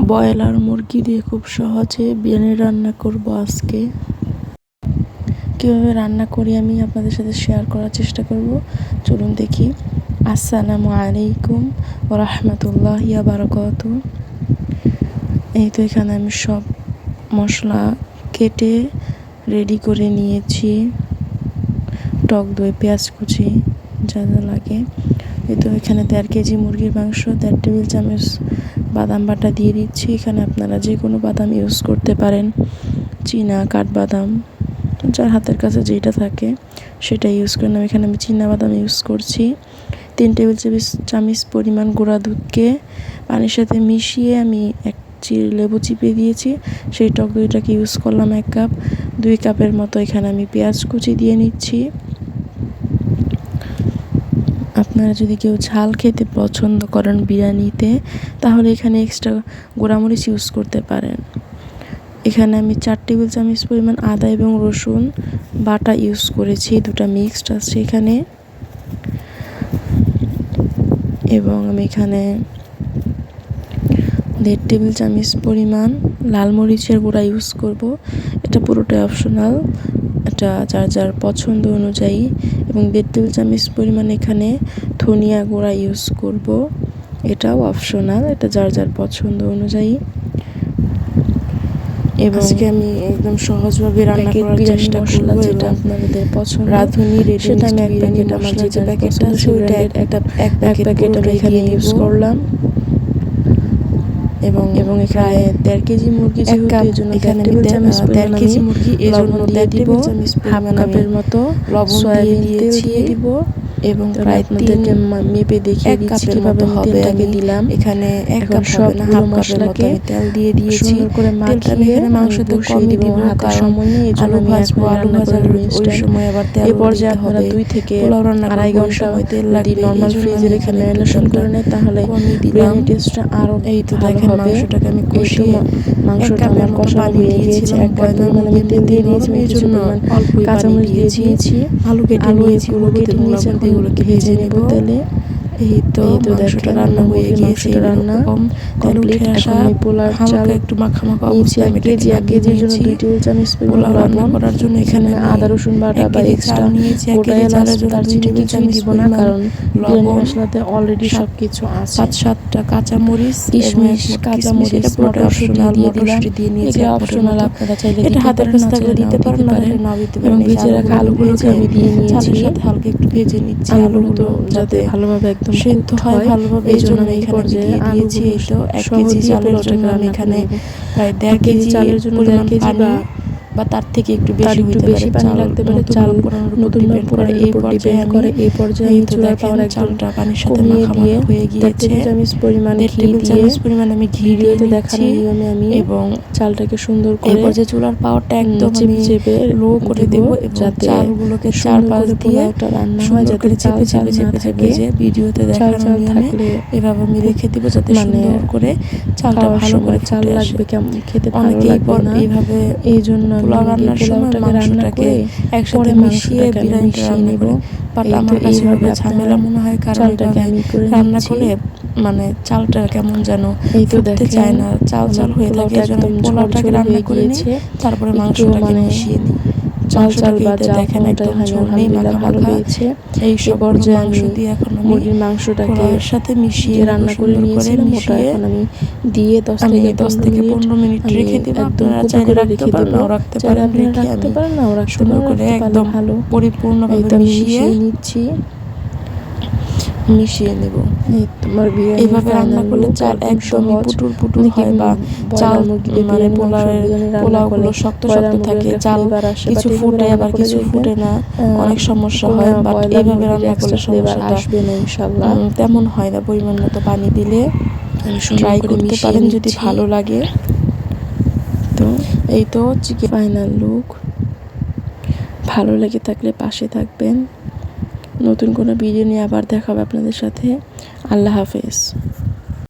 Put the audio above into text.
Broiler মুরগি দিয়ে খুব সহজে বিরিয়ানি রান্না করব আজকে। কীভাবে রান্না করি আমি আপনাদের সাথে শেয়ার করার চেষ্টা করব। চলুন দেখি। আসসালামু আলাইকুম ও রহমতুল্লাহ বারকাত এই তো এখানে আমি সব মশলা কেটে রেডি করে নিয়েছি। টক দই, পেঁয়াজ কুচি, যা যা লাগে। এই তো এখানে দেড় কেজি মুরগির মাংস, দেড় টেবিল চামচ বাদাম বাটা দিয়ে দিচ্ছি। এখানে আপনারা যে কোনো বাদাম ইউজ করতে পারেন। চীনা কাঠবাদাম, যার হাতের কাছে যেটা থাকে সেটা ইউজ করেন আমি এখানে আমি চীনা বাদাম ইউজ করছি। তিন টেবিল চামচ চামচ পরিমাণ গুঁড়া দুধকে পানির সাথে মিশিয়ে আমি এক লেবু চিপে দিয়েছি। সেই টক দইটাকে ইউজ করলাম এক কাপ। দুই কাপের মতো এখানে আমি পেঁয়াজ কুচি দিয়ে নিচ্ছি। আপনারা যদি কেউ ঝাল খেতে পছন্দ করেন বিরিয়ানিতে, তাহলে এখানে এক্সট্রা গোড়ামরিচ ইউজ করতে পারেন। এখানে আমি চার টেবিল চামচ পরিমাণ আদা এবং রসুন বাটা ইউজ করেছি দুটা মিক্সড আছে এখানে। এবং আমি এখানে দেড় টেবিল চামচ পরিমাণ লাল মরিচের গুঁড়া ইউজ করব। এটা পুরোটাই অপশনাল এটা যার যার পছন্দ অনুযায়ী এবং দেড় টেবিল চামচ পরিমাণ এখানে ধনিয়া গুঁড়া ইউজ করব। এটাও অপশনাল এটা যার যার পছন্দ অনুযায়ী। এবং আজকে আমি একদম সহজভাবে রান্না করার চেষ্টা করব যেটা আপনাদের পছন্দ রাঁধুনি রেডি সেটা আমি এক প্যাকেট আমার যে প্যাকেটটা আছে ওইটা একটা এক প্যাকেট আমি এখানে ইউজ করলাম। এবং এবং এখানে দেড় কেজি মুরগি যেহেতু কাপ জন্য এখানে আমি দেড় কেজি মুরগি এই জন্য দিয়ে দিব হাফ কাপের মতো লবণ দিয়ে দিয়ে দিব। এবং প্রায় আপনাদেরকে মেপে দেখিয়ে দিচ্ছি কীভাবে হবে আমি দিলাম। এখানে এক কাপ সব হাফ মশলাকে তেল দিয়ে দিয়েছি। করে মাখিয়ে এখানে মাংসতে কমিয়ে দিব হাতে সময় জন্য আমি ভাজবো আলু ভাজার ওই সময় আবার তেল এই পর্যায়ে আপনারা দুই থেকে আড়াই ঘণ্টা তেল লাগবে নর্মাল ফ্রিজে রেখে ম্যারিনেশন করে নেয় তাহলে বিরিয়ানি টেস্টটা আরও এই তো দেখেন মাংসটাকে আমি কষিয়ে মাংসটা আমার কষা হয়ে গিয়েছে এক কাপ পরিমাণ আমি তেল দিয়ে দিয়েছি এই জন্য অল্প কাঁচামরিচ দিয়ে দিয়েছি। আলু কেটে নিয়েছি আলু কেটে নিয়েছি এগুলোকে ভেজে নেব। তেলে এই তো মাংসটা রান্না হয়ে গিয়েছে রান্না। কমপ্লিট এখন আমি পোলার চাল। একটু মাখা মাখা অবস্থায় আমি কেজি এক কেজির জন্য দুই টেবিল চামচ পোলাও রান্না করার জন্য এখানে আদা রসুন বাটা বা এক্সট্রা গোটা এলাচ দারচিনি কিছুই দিব না কারণ বিরিয়ানি মশলাতে অলরেডি সব কিছু আছে। পাঁচ সাতটা কাঁচা মরিচ কিশমিশ কাঁচা মরিচ মটরশুঁটি দিয়ে দিলাম। দিয়ে নিয়েছি অপশনাল আপনারা চাইলে এটা হাতের কাছে থাকলে দিতে পারেন না? নাও দিতে পারেন এবং ভেজে রাখা আলুগুলোকে আমি দিয়ে নিয়েছি সাথে হালকা একটু ভেজে নিচ্ছি আলুগুলো যাতে ভালোভাবে একদম সেদ্ধ হয় ভালোভাবে এই জন্য এই পর্যায়ে দিয়েছি এই তো এক কেজি চালের জন্য আমি এখানে প্রায় দেড় কেজি চালের জন্য দেড় কেজি বা তার থেকে একটু বেশি হতে বেশি পানি লাগতে পারে চাল নতুন করে এই পর্যায়ে করে এই পর্যায়ে আমি চুলার পাওয়ার চালটা পানির সাথে মাখামাখা হয়ে গিয়েছে। চামচ পরিমাণ ঘি দিয়ে পরিমাণ আমি ঘি দিয়ে দেখানো নিয়মে আমি এবং চালটাকে সুন্দর করে এই পর্যায়ে চুলার পাওয়ারটা একদম আমি চেপে লো করে দেব যাতে চালগুলোকে চার পাঁচ দিয়ে একটা রান্না হয় যাতে চেপে চেপে চেপে চেপে যে ভিডিওতে দেখানো নিয়মে এভাবে আমি রেখে দিব যাতে সুন্দর করে চালটা ভালো করে চাল লাগবে কেমন খেতে অনেকেই এইভাবে এই জন্য পোলাও রান্নার সময় মাংসটাকে একসাথে মিশিয়ে বিরিয়ানিটা রান্না করে বাট আমার কাছে ঝামেলা মনে হয় কারণ রান্না করে মানে চালটা কেমন যেন ফুটতে দেখতে চায় না চাল চাল হয়ে থাকে পোলাওটাকে রান্না করে তারপরে মাংসটাকে মিশিয়ে নিই। চাল চাল বা দেখেন একদম মাখা এই সব পর্যায়ে আমি দিয়ে এখন মুরগির মাংসটাকে এর সাথে মিশিয়ে রান্না করে নিয়েছি মোটা এখন আমি দিয়ে দশ থেকে দশ থেকে পনেরো মিনিট রেখে দিব আপনারা চাইলে রাখতে পারেন নাও রাখতে পারেন রেখে রাখতে পারেন নাও রাখতে সুন্দর করে একদম ভালো। পরিপূর্ণভাবে মিশিয়ে নিচ্ছি মিশিয়ে নেব। এইভাবে রান্না করলে চাল একদমই পুটুর পুটুর হয় বা চাল মানে পোলাওয়ের পোলাওগুলো শক্ত শক্ত থাকে চাল কিছু ফুটে আবার কিছু ফুটে না অনেক সমস্যা হয় বাট এইভাবে রান্না করলে সমস্যা আসবে না ইনশাআল্লাহ। তেমন হয় না পরিমাণ মতো পানি দিলে। ট্রাই করতে পারেন যদি ভালো লাগে। তো এই তো চিকেন ফাইনাল লুক ভালো লেগে থাকলে পাশে থাকবেন। নতুন কোনো ভিডিও নিয়ে আবার দেখাবে আপনাদের সাথে। আল্লাহ হাফেজ।